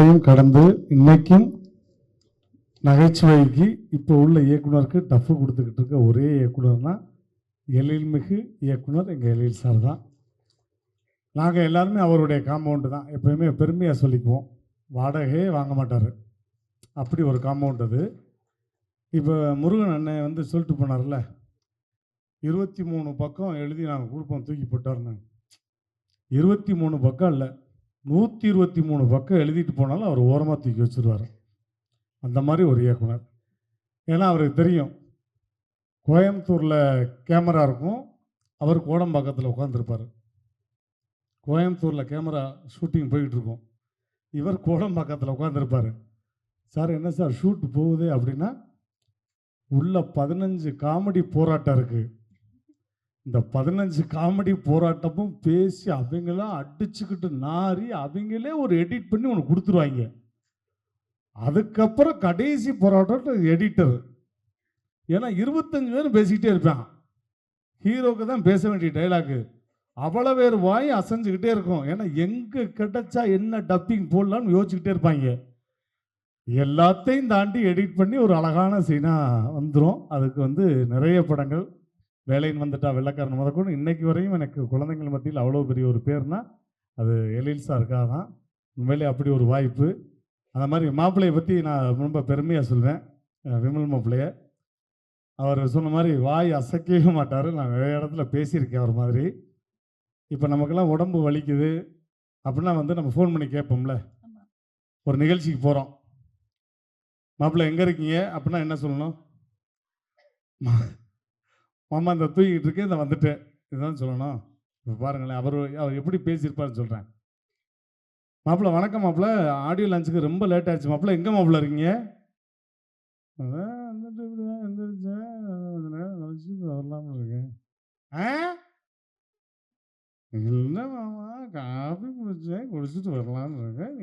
இரண்டையும் கடந்து இன்னைக்கும் நகைச்சுவைக்கு இப்போ உள்ள இயக்குனருக்கு டஃப்பு கொடுத்துக்கிட்டு இருக்க ஒரே இயக்குனர்னா எழில்மிகு இயக்குனர் எங்கள் எழில் சார் தான். நாங்கள் எல்லாருமே அவருடைய காம்பவுண்டு தான். எப்போயுமே பெருமையாக சொல்லிக்குவோம். வாடகையே வாங்க மாட்டார். அப்படி ஒரு காம்பவுண்ட் அது. இப்போ முருகன் அண்ணன் வந்து சொல்லிட்டு போனார்ல இருபத்தி மூணு பக்கம் எழுதி நாங்கள் கொடுப்போம் தூக்கி போட்டார்னு இருபத்தி மூணு பக்கம் இல்லை. நூற்றி இருபத்தி மூணு பக்கம் எழுதிட்டு போனாலும் அவர் ஓரமாக தூக்கி வச்சுருவார். அந்த மாதிரி ஒரு இயக்குனர். ஏன்னா அவருக்கு தெரியும். கோயம்புத்தூரில் கேமரா இருக்கும். அவர் கோடம்பாக்கத்தில் உட்காந்துருப்பார் கோயம்புத்தூரில் கேமரா ஷூட்டிங் போயிட்டு இருக்கும். இவர் கோடம்பாக்கத்தில் உட்காந்துருப்பார் சார் என்ன சார் ஷூட் போகுது அப்படின்னா உள்ள பதினஞ்சு காமெடி போராட்டம் இருக்குது இந்த பதினஞ்சு காமெடி போராட்டமும் பேசி அவங்களாம் அடிச்சுக்கிட்டு நாரி அவங்களே ஒரு எடிட் பண்ணி உனக்கு கொடுத்துருவாங்க. அதுக்கப்புறம் கடைசி போராட்டம் எடிட்டர் ஏன்னா இருபத்தஞ்சு பேரும் பேசிக்கிட்டே இருப்பான். ஹீரோக்கு தான் பேச வேண்டிய டைலாக்கு அவ்வளோ பேர் வாய் அசைஞ்சுக்கிட்டே இருக்கும். ஏன்னா எங்கே கிடைச்சா என்ன டப்பிங் போடலான்னு யோசிச்சுக்கிட்டே இருப்பாங்க. எல்லாத்தையும் தாண்டி எடிட் பண்ணி ஒரு அழகான சீனாக வந்துடும் அதுக்கு வந்து நிறைய படங்கள். வேலைன்னு வந்துட்டா வெள்ளக்காரன் முதற்கொண்டு இன்னைக்கு வரையும் எனக்கு குழந்தைங்கள் மத்தியில் அவ்வளோ பெரிய ஒரு பேர்னா அது எழில் சாருக்காக தான். உண்மையிலே அப்படி ஒரு வாய்ப்பு. அந்த மாதிரி மாப்பிள்ளையை பற்றி நான் ரொம்ப பெருமையாக சொல்வேன். விமல் மாப்பிள்ளைய. அவர் சொன்ன மாதிரி வாய் அசைக்கவே மாட்டார். நான் நிறைய இடத்துல பேசியிருக்கேன் அவர் மாதிரி. இப்போ நமக்கெல்லாம் உடம்பு வலிக்குது அப்படின்னா வந்து நம்ம ஃபோன் பண்ணி கேட்போம்ல. ஒரு நிகழ்ச்சிக்கு போகிறோம் மாப்பிள்ளை எங்கே இருக்கீங்க? அப்படின்னா என்ன சொல்லணும்? மாமா இந்த தூக்கிட்டு இருக்கேன் இந்த வந்துட்டேன். இதுதான் சொல்லணும். இப்போ பாருங்களேன் அவர் அவர் எப்படி பேசியிருப்பாருன்னு சொல்கிறேன் மாப்பிள்ள வணக்கம் மாப்பிள்ள ஆடியோ லஞ்சுக்கு ரொம்ப லேட் ஆயிடுச்சு மாப்பிள்ள எங்கே மாப்பிள்ள இருக்கீங்க? அதான் வந்துட்டு கொஞ்ச நேரம் வரலாம்னு இருக்கேன். ஆ? இல்லை மாமா காஃபி குடிச்சேன் குடிச்சிட்டு வரலான்னு இருக்கேன்.